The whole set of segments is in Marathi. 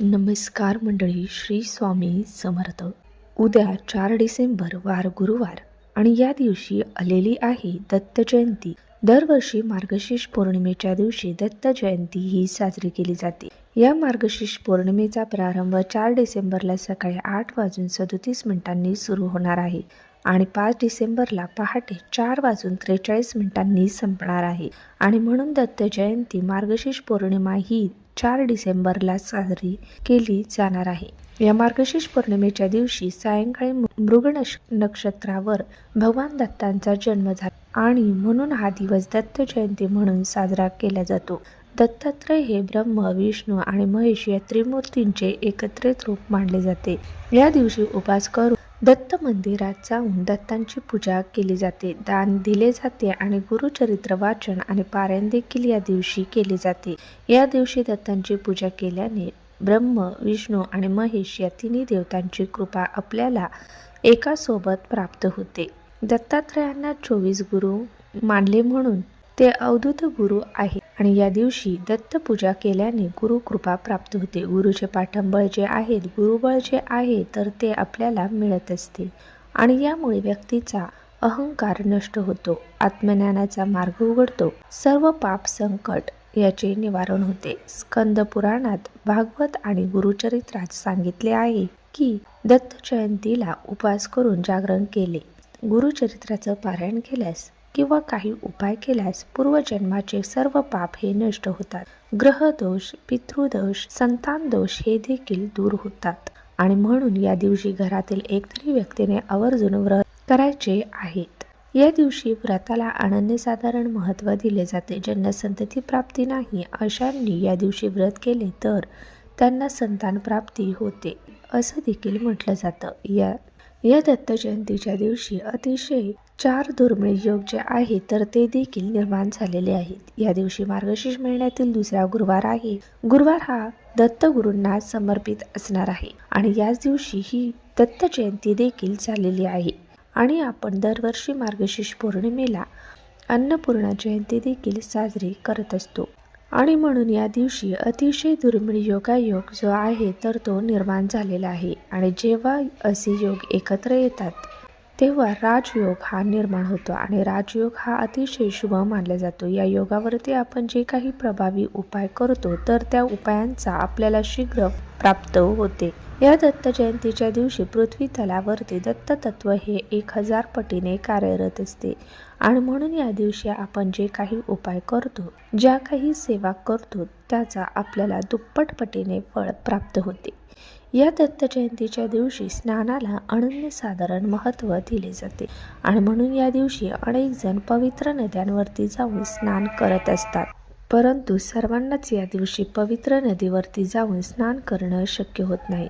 नमस्कार मंडळी श्री स्वामी समर्थ. उद्या चार डिसेंबर वार गुरुवार आणि या दिवशी आलेली आहे दत्त जयंती. दरवर्षी मार्गशीर्ष पौर्णिमेच्या दिवशी दत्त जयंती ही साजरी केली जाते. या मार्गशीर्ष पौर्णिमेचा प्रारंभ चार डिसेंबरला सकाळी आठ वाजून सदोतीस मिनिटांनी सुरू होणार आहे. आणि पाच डिसेंबरला पहाटे चार वाजून त्रेचाळीस मिनिटांनी संपणार आहे. आणि म्हणून दत्त जयंती मार्गशीर्ष पौर्णिमा ही चार डिसेंबरला साजरी केली जाणार आहे. या मार्गशीर्ष पौर्णिमेच्या दिवशी सायंकाळी मृग नक्षत्रावर भगवान दत्तांचा जन्म झाला आणि म्हणून हा दिवस दत्त जयंती म्हणून साजरा केला जातो. दत्तात्रय हे ब्रह्म विष्णू आणि महेश या त्रिमूर्तींचे एकत्रित रूप मानले जाते. या दिवशी उपास करून दत्त मंदिरात जाऊन दत्तांची पूजा केली जाते. दान दिले जाते आणि गुरुचरित्र वाचन आणि पारायण देखील या दिवशी केले जाते. या दिवशी दत्तांची पूजा केल्याने ब्रह्म विष्णू आणि महेश या तिन्ही देवतांची कृपा आपल्याला एकासोबत प्राप्त होते. दत्तात्रयांना चोवीस गुरु मानले म्हणून ते अवधूत गुरु आहे आणि या दिवशी दत्त पूजा केल्याने गुरु कृपा प्राप्त होते. गुरुचे पाठंबळ जे आहेत गुरुबळ जे आहे तर ते आपल्याला मिळत असते. आणि यामुळे व्यक्तीचा अहंकार नष्ट होतो. आत्मज्ञानाचा मार्ग उघडतो. सर्व पाप संकट याचे निवारण होते. स्कंद पुराणात भागवत आणि गुरुचरित्रात सांगितले आहे की दत्त जयंतीला उपास करून जागरण केले. गुरुचरित्राचं पारायण केल्यास किंवा काही उपाय केल्यास पूर्वजन्माचे सर्व पाप हे नष्ट होतात. ग्रहदोष पितृदोष संतान दोष हे देखील दूर होतात. आणि म्हणून या दिवशी घरातील एकतरी व्यक्तीने आवर्जून व्रत करायचे आहेत. या दिवशी व्रताला अनन्यसाधारण महत्त्व दिले जाते. ज्यांना संतती प्राप्ती नाही अशांनी या दिवशी व्रत केले तर त्यांना संतान प्राप्ती होते असं देखील म्हटलं जातं. या या दत्त जयंतीच्या दिवशी अतिशय चार दुर्मिळ योग जे आहे तर ते देखील निर्माण झालेले आहेत. या दिवशी मार्गशीर्ष महिन्यातील दुसरा गुरुवार आहे. गुरुवार हा दत्तगुरूंना समर्पित असणार आहे आणि याच दिवशी ही दत्त जयंती देखील झालेली आहे. आणि आपण दरवर्षी मार्गशीर्ष पौर्णिमेला अन्नपूर्णा जयंती देखील साजरी करत असतो. आणि म्हणून या दिवशी अतिशय दुर्मिळ योगायोग जो आहे तर तो निर्माण झालेला आहे. आणि जेव्हा असे योग एकत्र येतात तेव्हा राजयोग हा निर्माण होतो आणि राजयोग हा अतिशय शुभ मानला जातो. या योगावरती आपण जे काही प्रभावी उपाय करतो तर त्या उपायांचा आपल्याला शीघ्र प्राप्त होते. या दत्त जयंतीच्या दिवशी पृथ्वी तलावरती दत्त तत्व हे एक हजार पटीने कार्यरत असते आणि म्हणून या दिवशी आपण जे काही उपाय करतो ज्या काही सेवा करतो त्याचा आपल्याला दुप्पट पटीने फळ प्राप्त होते. या दत्त जयंतीच्या दिवशी स्नानाला अनन्यसाधारण महत्त्व दिले जाते. आणि म्हणून या दिवशी अनेक जण पवित्र नद्यांवरती जाऊन स्नान करत असतात. परंतु सर्वांनाच या दिवशी पवित्र नदीवरती जाऊन स्नान करणं शक्य होत नाही.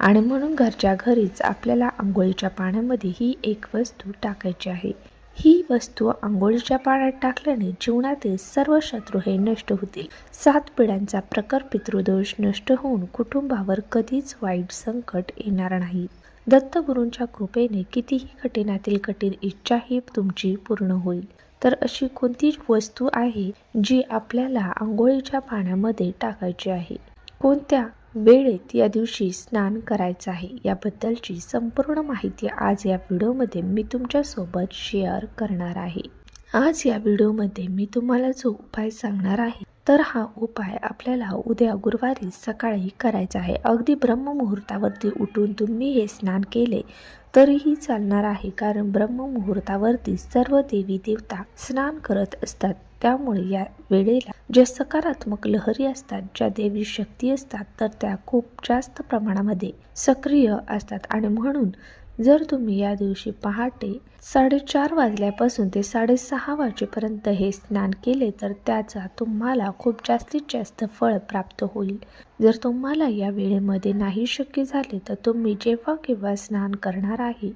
आणि म्हणून घरच्या घरीच आपल्याला आंघोळीच्या पाण्यामध्ये ही एक वस्तू टाकायची आहे. ही वस्तू आंघोळीच्या पाण्यात टाकल्याने जीवनातील सर्व शत्रू हे नष्ट होतील. सात पिढ्यांचा प्रकर पितृदोष नष्ट होऊन कुटुंबावर कधीच वाईट संकट येणार नाही. दत्तगुरूंच्या कृपेने कितीही कठीणातील कठीण इच्छाही तुमची पूर्ण होईल. तर अशी कोणती वस्तू आहे जी आपल्याला आंघोळीच्या पाण्यामध्ये टाकायची आहे? कोणत्या वेळेत या दिवशी स्नान करायचं आहे. याबद्दलची संपूर्ण माहिती आज या व्हिडिओमध्ये मी तुमच्यासोबत शेअर करणार आहे. आज या व्हिडिओमध्ये मी तुम्हाला जो उपाय सांगणार आहे तर हा उपाय आपल्याला उद्या गुरुवारी सकाळी करायचा आहे. अगदी ब्रह्ममुहूर्तावरती उठून तुम्ही हे स्नान केले तरीही चालणार आहे कारण ब्रह्ममुहूर्तावरती सर्व देवी देवता स्नान करत असतात. त्यामुळे या वेळेला ज्या सकारात्मक लहरी असतात ज्या देवी शक्ती असतात तर त्या खूप जास्त प्रमाणामध्ये सक्रिय असतात. आणि म्हणून जर तुम्ही या दिवशी पहाटे साडेचार वाजल्यापासून ते साडेसहा वाजेपर्यंत हे स्नान केले तर त्याचा तुम्हाला खूप जास्तीत जास्त फळ प्राप्त होईल. जर तुम्हाला या वेळेमध्ये नाही शक्य झाले तर तुम्ही जेव्हा केव्हा स्नान करणार आहे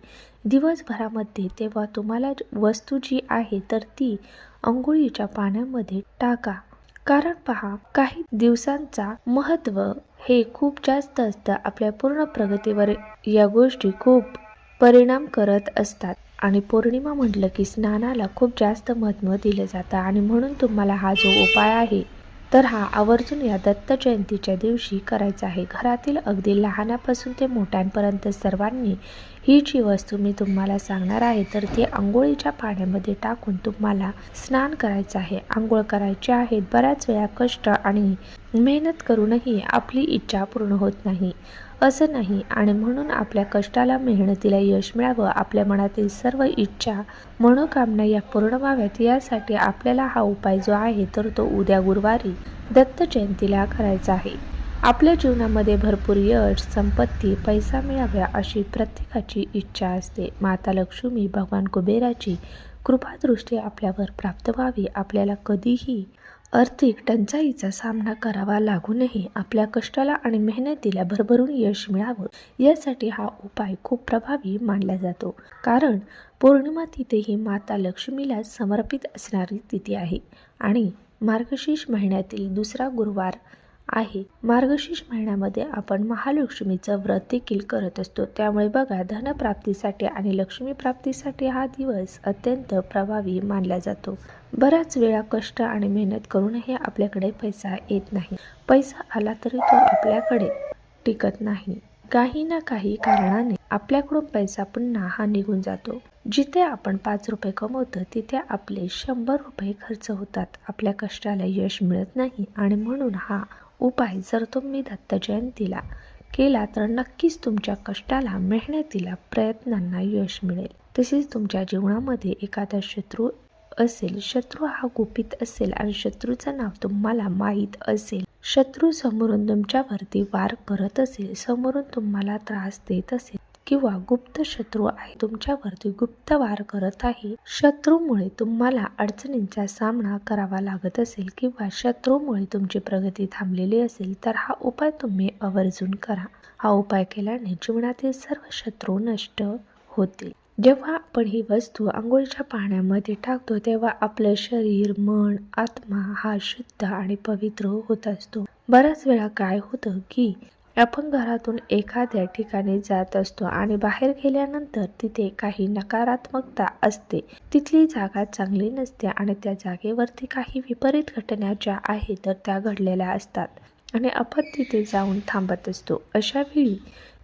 दिवसभरामध्ये तेव्हा तुम्हाला वस्तू जी आहे तर ती अंघोळीच्या पाण्यामध्ये टाका. कारण पहा काही दिवसांचा महत्त्व हे खूप जास्त असतं. आपल्या पूर्ण प्रगतीवर या गोष्टी खूप परिणाम करत असतात. आणि पौर्णिमा म्हटलं की स्नानाला खूप जास्त महत्त्व दिलं जातं आणि म्हणून तुम्हाला हा जो उपाय आहे तर हा आवर्जून या दत्त जयंतीच्या दिवशी करायचा आहे. घरातील अगदी लहानापासून ते मोठ्यांपर्यंत सर्वांनी ही जी वस्तू मी तुम्हाला सांगणार आहे तर ती आंघोळीच्या पाण्यामध्ये टाकून तुम्हाला स्नान करायचं आहे. आंघोळ करायची आहे बऱ्याच वेळा कष्ट आणि मेहनत करूनही आपली इच्छा पूर्ण होत नाही. असं नाही. आणि म्हणून आपल्या कष्टाला मेहनतीला यश मिळावं आपल्या मनातील सर्व इच्छा मनोकामना या पूर्ण व्हाव्यात यासाठी आपल्याला हा उपाय जो आहे तर तो उद्या गुरुवारी दत्त जयंतीला करायचा आहे. आपल्या जीवनामध्ये भरपूर यश संपत्ती पैसा मिळाव्या अशी प्रत्येकाची इच्छा असते. माता लक्ष्मी भगवान कुबेराची कृपादृष्टी आपल्यावर प्राप्त व्हावी. आपल्याला कधीही आर्थिक टंचाईचा सामना करावा लागूनही आपल्या कष्टाला आणि मेहनतीला भरभरून यश मिळावं यासाठी हा उपाय खूप प्रभावी मानला जातो. कारण पौर्णिमा तिथे ही माता लक्ष्मीला समर्पित असणारी तिथी आहे आणि मार्गशीर्ष महिन्यातील दुसरा गुरुवार आहे. मार्गशीर्ष महिन्यामध्ये आपण महालक्ष्मीचं व्रत देखील करत असतो. त्यामुळे बघा धनप्राप्तीसाठी आणि लक्ष्मी प्राप्तीसाठी हा दिवस अत्यंत प्रभावी मानला जातो. बऱ्याच वेळा कष्ट आणि मेहनत करूनही आपल्याकडे पैसा येत नाही. पैसा आला तरी तो आपल्याकडे टिकत नाही. काही ना काही कारणाने आपल्याकडून पैसा पुन्हा हा निघून जातो. जिथे आपण पाच रुपये कमवतो तिथे आपले शंभर रुपये खर्च होतात. आपल्या कष्टाला यश मिळत नाही आणि म्हणून हा उपाय जर तुम्ही दत्त जयंतीला केला तर नक्कीच तुमच्या कष्टाला मेहनतीला प्रयत्नांना यश मिळेल. तसेच तुमच्या जीवनामध्ये एखादा शत्रू असेल शत्रू हा गुपित असेल आणि शत्रूचं नाव तुम्हाला माहीत असेल. शत्रू समोरून तुमच्यावरती वार करत असेल समोरून तुम्हाला त्रास देत असेल. किंवा गुप्त शत्रू आहे तुमच्यावरती गुप्त वार करत आहे शत्रूमुळे तुम्हाला अडचणींचा सामना करावा लागत असेल किंवा शत्रूमुळे तुमची प्रगती थांबलेली असेल तर हा उपाय तुम्ही आवर्जून करा. हा उपाय केल्याने जीवनातील सर्व शत्रू नष्ट होतील. जेव्हा आपण ही वस्तू आंघोळीच्या पाण्यामध्ये टाकतो तेव्हा आपलं शरीर मन आत्मा हा शुद्ध आणि पवित्र होत असतो. बऱ्याच वेळा काय होतं की आपण घरातून एखाद्या ठिकाणी जात असतो आणि बाहेर गेल्यानंतर तिथे काही नकारात्मकता असते. तिथली जागा चांगली नसते आणि त्या जागेवरती काही विपरीत घटना ज्या आहेत तर त्या घडलेल्या असतात आणि आपण तिथे जाऊन थांबत असतो. अशा वेळी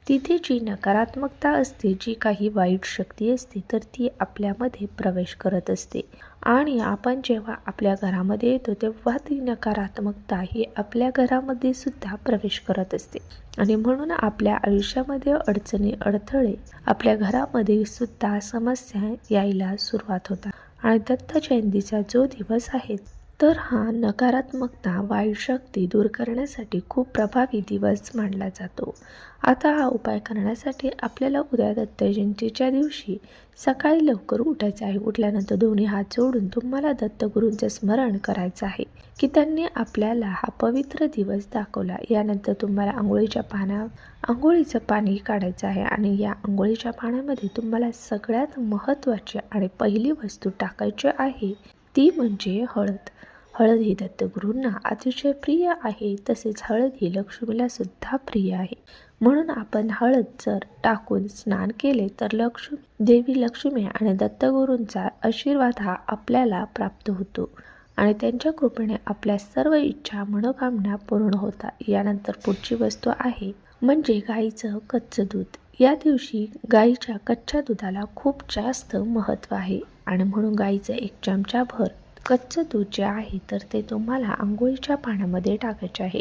तिथे जी नकारात्मकता असते जी काही वाईट शक्ती असते तर ती आपल्यामध्ये प्रवेश करत असते. आणि आपण जेव्हा आपल्या घरामध्ये येतो तेव्हा ती नकारात्मकता ही आपल्या घरामध्ये सुद्धा प्रवेश करत असते. आणि म्हणून आपल्या आयुष्यामध्ये अडचणी अडथळे आपल्या घरामध्ये सुद्धा समस्या यायला सुरुवात होतात. आणि दत्त जयंतीचा जो दिवस आहे तर हा नकारात्मकता वाईट शक्ती दूर करण्यासाठी खूप प्रभावी दिवस मानला जातो. आता हा उपाय करण्यासाठी आपल्याला उद्या दत्त जयंतीच्या दिवशी सकाळी लवकर उठायचं आहे. उठल्यानंतर दोन्ही हात जोडून तुम्हाला दत्तगुरूंचं स्मरण करायचं आहे की त्यांनी आपल्याला हा पवित्र दिवस दाखवला. यानंतर तुम्हाला आंघोळीच्या पाना आंघोळीचं पाणी काढायचं आहे आणि या आंघोळीच्या पाण्यामध्ये तुम्हाला सगळ्यात महत्त्वाची आणि पहिली वस्तू टाकायची आहे ती म्हणजे हळद. हळद ही दत्तगुरूंना अतिशय प्रिय आहे तसेच हळद ही लक्ष्मीला सुद्धा प्रिय आहे. म्हणून आपण हळद जर टाकून स्नान केले तर लक्ष्मी देवी लक्ष्मी आणि दत्तगुरूंचा आशीर्वाद हा आपल्याला प्राप्त होतो आणि त्यांच्या कृपेने आपल्या सर्व इच्छा मनोकामना पूर्ण होतात यानंतर पुढची वस्तू आहे म्हणजे गाईचं कच्चं दूध. या दिवशी गाईच्या कच्च्या दुधाला खूप जास्त महत्त्व आहे आणि म्हणून गाईचं एक चमचा भर कच्चं दूध जे आहे तर ते तुम्हाला आंघोळीच्या पाण्यामध्ये टाकायचे आहे.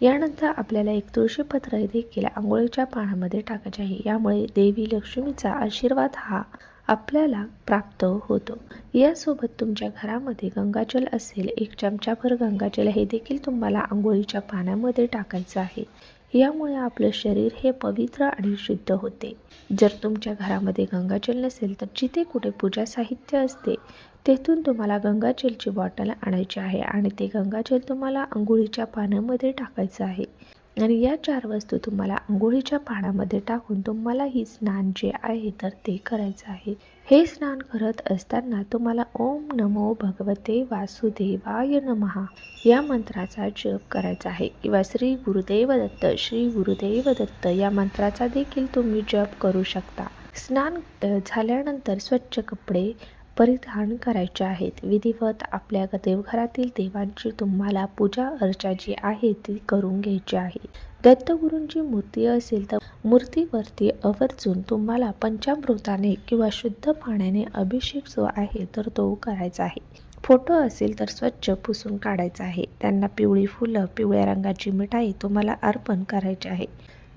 यानंतर आपल्याला एक तुळशीपत्र देखील आंघोळीच्या पाण्यामध्ये टाकायचे आहे. यामुळे देवी लक्ष्मीचा आशीर्वाद हा आपल्याला प्राप्त होतो. यासोबत तुमच्या घरामध्ये गंगाजल असेल एक चमचाभर गंगाजल हे देखील तुम्हाला आंघोळीच्या पाण्यामध्ये टाकायचं आहे. यामुळे आपलं शरीर हे पवित्र आणि शुद्ध होते. जर तुमच्या घरामध्ये गंगाजल नसेल तर जिथे कुठे पूजा साहित्य असते तेथून तुम्हाला गंगाजलची बॉटल आणायची आहे आणि ते गंगाजल तुम्हाला अंघोळीच्या पाण्यामध्ये टाकायचं आहे. आणि या चार वस्तू तुम्हाला अंघोळीच्या पाण्यामध्ये टाकून तुम्हाला ही स्नान जे आहे तर ते करायचं आहे. हे स्नान करत असताना तुम्हाला ओम नमो भगवते वासुदेवाय नमहा या मंत्राचा जप करायचा आहे. किंवा श्री गुरुदेव दत्त श्री गुरुदेव दत्त या मंत्राचा देखील तुम्ही जप करू शकता. स्नान झाल्यानंतर स्वच्छ कपडे परिधान करायचे आहेत. विधिवत आपल्या देवघरातील देवांची तुम्हाला पूजा अर्चा जी आहे ती करून घ्यायची आहे. दत्तगुरूंची मूर्ती असेल तर मूर्तीवरती आवर्जून तुम्हाला पंचामृताने किंवा शुद्ध पाण्याने अभिषेक जो आहे तर तो करायचा आहे. फोटो असेल तर स्वच्छ पुसून काढायचा आहे. त्यांना पिवळी फुलं पिवळ्या रंगाची मिठाई तुम्हाला अर्पण करायची आहे.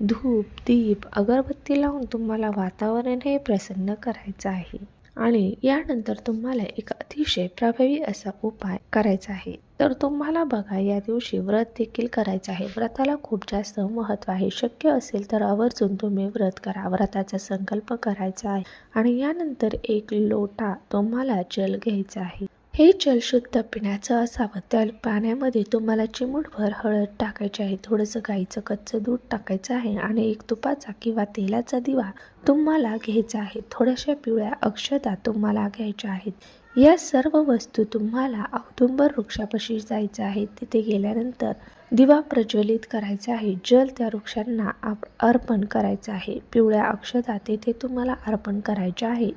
धूप दीप अगरबत्ती लावून तुम्हाला वातावरण हे प्रसन्न करायचं आहे. आणि यानंतर तुम्हाला एक अतिशय प्रभावी असा उपाय करायचा आहे. तर तुम्हाला बघा या दिवशी व्रत देखील करायचं आहे. व्रताला खूप जास्त महत्त्व आहे. शक्य असेल तर आवर्जून तुम्ही व्रत करा. व्रताचा संकल्प करायचा आहे. आणि यानंतर एक लोटा तुम्हाला जल घ्यायचा आहे. हे जल शुद्ध पिण्याचं असावं. त्या पाण्यामध्ये तुम्हाला चिमूटभर हळद टाकायची आहे. थोडंसं गाईचं कच्चं दूध टाकायचं आहे आणि एक तुपाचा किंवा तेलाचा दिवा तुम्हाला घ्यायचा आहे. थोड्याशा पिवळ्या अक्षता तुम्हाला घ्यायच्या आहेत. या सर्व वस्तू तुम्हाला औदुंबर वृक्षापाशी जायचं आहे. तिथे गेल्यानंतर दिवा प्रज्वलित करायचा आहे. जल त्या वृक्षांना आप अर्पण करायचं आहे. पिवळ्या अक्षता तेथे तुम्हाला अर्पण करायचे आहे.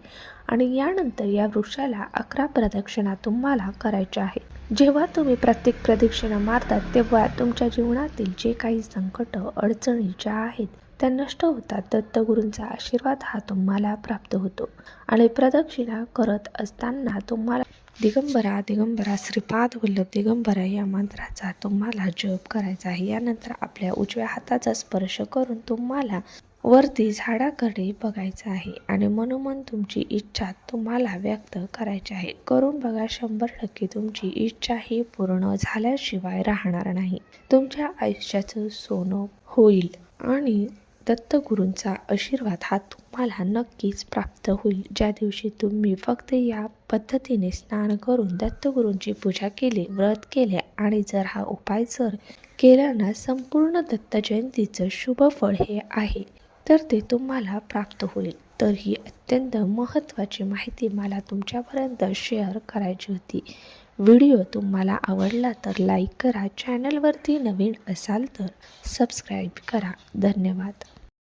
आणि यानंतर या वृक्षाला अकरा प्रदक्षिणा तुम्हाला करायच्या आहे जेव्हा तुम्ही प्रत्येक प्रदक्षिणा मारतात तेव्हा तुमच्या जीवनातील जे काही संकट अडचणी ज्या आहेत त्या नष्ट होतात. दत्तगुरूंचा आशीर्वाद हा तुम्हाला प्राप्त होतो. आणि प्रदक्षिणा करत असताना तुम्हाला दिगंबरा दिगंबरा श्रीपाद वल्लभ दिगंबरा या मंत्राचा तुम्हाला जप करायचा आहे. यानंतर आपल्या उजव्या हाताचा स्पर्श करून तुम्हाला वरती झाडाकडे बघायचं आहे आणि मनोमन तुमची इच्छा तुम्हाला व्यक्त करायची आहे. करून बघा शंभर टक्के तुमची इच्छा ही पूर्ण झाल्याशिवाय राहणार नाही. तुमच्या आयुष्याचं सोनं होईल आणि दत्तगुरूंचा आशीर्वाद हा तुम्हाला नक्कीच प्राप्त होईल. ज्या दिवशी तुम्ही फक्त या पद्धतीने स्नान करून दत्तगुरूंची पूजा केली व्रत केले आणि जर हा उपाय जर केला ना संपूर्ण दत्त जयंतीचं शुभ फळ हे आहे. तर ते तुम्हाला प्राप्त होईल. तर ही अत्यंत महत्त्वाची माहिती मला तुमच्यापर्यंत शेअर करायची होती. व्हिडिओ तुम्हाला आवडला तर लाईक करा. चॅनलवरती नवीन असाल तर सबस्क्राईब करा. धन्यवाद.